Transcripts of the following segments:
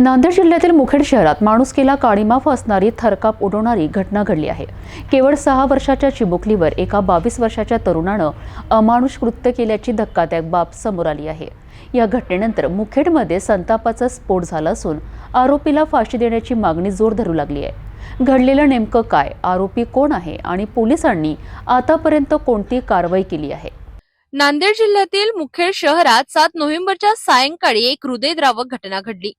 नांदेड जिल्ह्यातील मुखेड शहरात माणुसकीला काळीमाफ असणारी थरकाप उडवणारी घटना घडली आहे. केवळ सहा वर्षाच्या चिमुकलीवर एका बावीस वर्षाच्या तरुणानं अमानुष कृत्य केल्याची धक्कादायक बाब समोर आली आहे. या घटनेनंतर मुखेडमध्ये संतापाचा स्फोट झाला असून आरोपीला फाशी देण्याची मागणी जोर धरू लागली आहे. घडलेलं नेमकं काय? आरोपी कोण आहे? आणि पोलिसांनी आतापर्यंत कोणती कारवाई केली आहे? नांदेड जिल्ह्यातील मुखेड शहरात सात नोव्हेंबरच्या सायंकाळी एक हृदयद्रावक घटना घडली.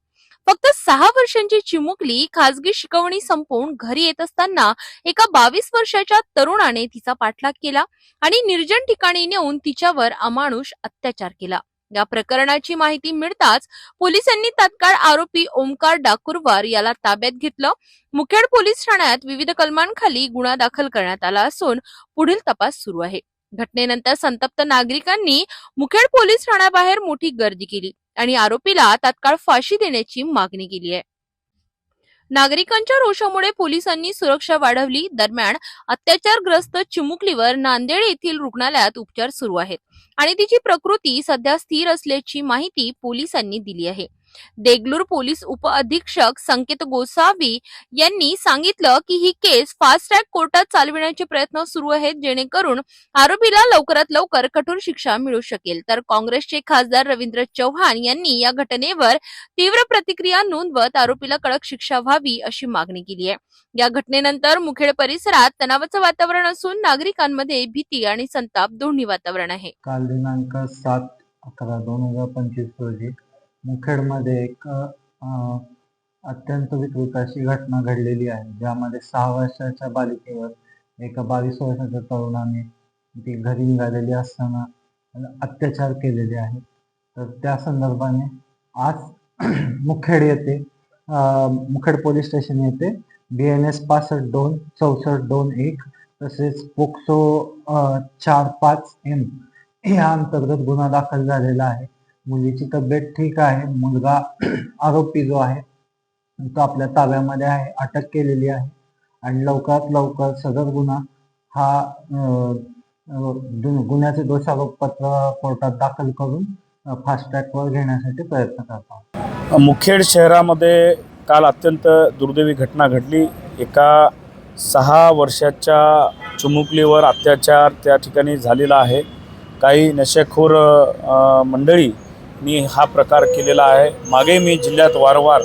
फक्त सहा वर्षांची चिमुकली खासगी शिकवणी संपवून घरी येत असताना एका बावीस वर्षाच्या तरुणाने तिचा पाठलाग केला आणि निर्जन ठिकाणी नेऊन तिच्यावर अमानुष अत्याचार केला. या प्रकरणाची माहिती मिळताच पोलिसांनी तत्काळ आरोपी ओमकार डाकुरवार याला ताब्यात घेतलं. मुखेड पोलीस ठाण्यात विविध कलमांखाली गुन्हा दाखल करण्यात आला असून पुढील तपास सुरू आहे. घटनेनंतर संतप्त नागरिकांनी मुखेड पोलीस ठाण्याबाहेर मोठी गर्दी केली. आणि आरोपीला तात्काळ फाशी देण्याची मागणी केली आहे. नागरिकांच्या रोषामुळे पोलिसांनी सुरक्षा वाढवली. दरम्यान अत्याचारग्रस्त चिमुकलीवर नांदेड येथील रुग्णालयात उपचार सुरू आहेत. आणि तिची प्रकृती सध्या स्थिर असल्याची माहिती पोलिसांनी दिली आहे. देगलूर पोलीस उपअधीक्षक संकेत गोसावी यांनी सांगितलं की ही केस फास्ट ट्रॅक कोर्टात चालविण्याचे प्रयत्न सुरू आहेत जेणेकरून आरोपीला लवकरात लवकर कठोर शिक्षा मिळू शकेल. तर काँग्रेसचे खासदार रवींद्र चव्हाण यांनी या घटनेवर तीव्र प्रतिक्रिया नोंदवत आरोपीला कडक शिक्षा व्हावी अशी मागणी केली आहे. या घटनेनंतर मुखेड परिसरात तणावाचं वातावरण असून नागरिकांमध्ये भीती आणि संताप दोन्ही वातावरण आहे. काल दिनांक सात अकरा दोन हजार पंचवीस रोजी मुखेडमध्ये एक अत्यंत विकृत अशी घटना घडलेली आहे ज्यामध्ये सहा वर्षाच्या बालिकेवर एका बावीस वर्षाच्या तरुणाने ती घरी निघालेली असताना अत्याचार केलेले आहे तर त्या संदर्भाने आज मुखेड येथे मुखेड पोलीस स्टेशन येथे बी एन एस पासष्ट दोन चौसष्ट दोन एक तसेच पोक्सो चार पाच एम या अंतर्गत गुन्हा दाखल झालेला आहे. मुलीची तब्येत ठीक आहे. मुलगा आरोपी जो आहे तो आपल्या ताब्यामध्ये आहे अटक केलेली आहे. आणि लवकरात लवकर सदर गुन्हा हा गुन्ह्याचे दोषारोपपत्र कोर्टात दाखल करून फास्ट ट्रॅकवर घेण्यासाठी प्रयत्न करतो. मुखेड शहरामध्ये काल अत्यंत दुर्दैवी घटना घडली. एका सहा वर्षाच्या चुमुकलीवर अत्याचार त्या ठिकाणी झालेला आहे. काही नशेखोर मंडळी मी हा प्रकार केलेला आहे. मागे मी जिल्ह्यात वारंवार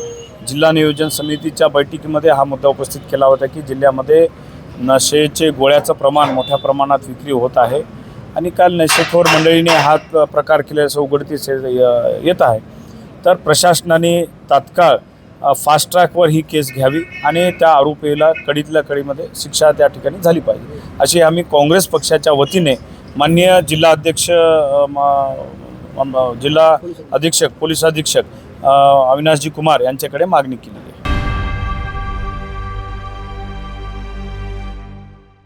जिल्हा नियोजन समितीच्या बैठकीमध्ये हा मुद्दा उपस्थित केला होता की जिल्ह्यामध्ये नशेचे गोळ्याचं प्रमाण मोठ्या प्रमाणात विक्री होत आहे आणि काल नशेखोर मंडळीने हा प्रकार केल्याचं उघडतीस येत आहे. तर प्रशासनाने तात्काळ फास्ट ट्रॅकवर ही केस घ्यावी आणि त्या आरोपीला कडीतल्या कडीमध्ये शिक्षा त्या ठिकाणी झाली पाहिजे. अशी आम्ही काँग्रेस पक्षाच्या वतीने माननीय जिल्हा अध्यक्ष म- जिल्हा अधीक्षक पोलीस अधीक्षक अविनाशजी कुमार यांच्याकडे मागणी केली.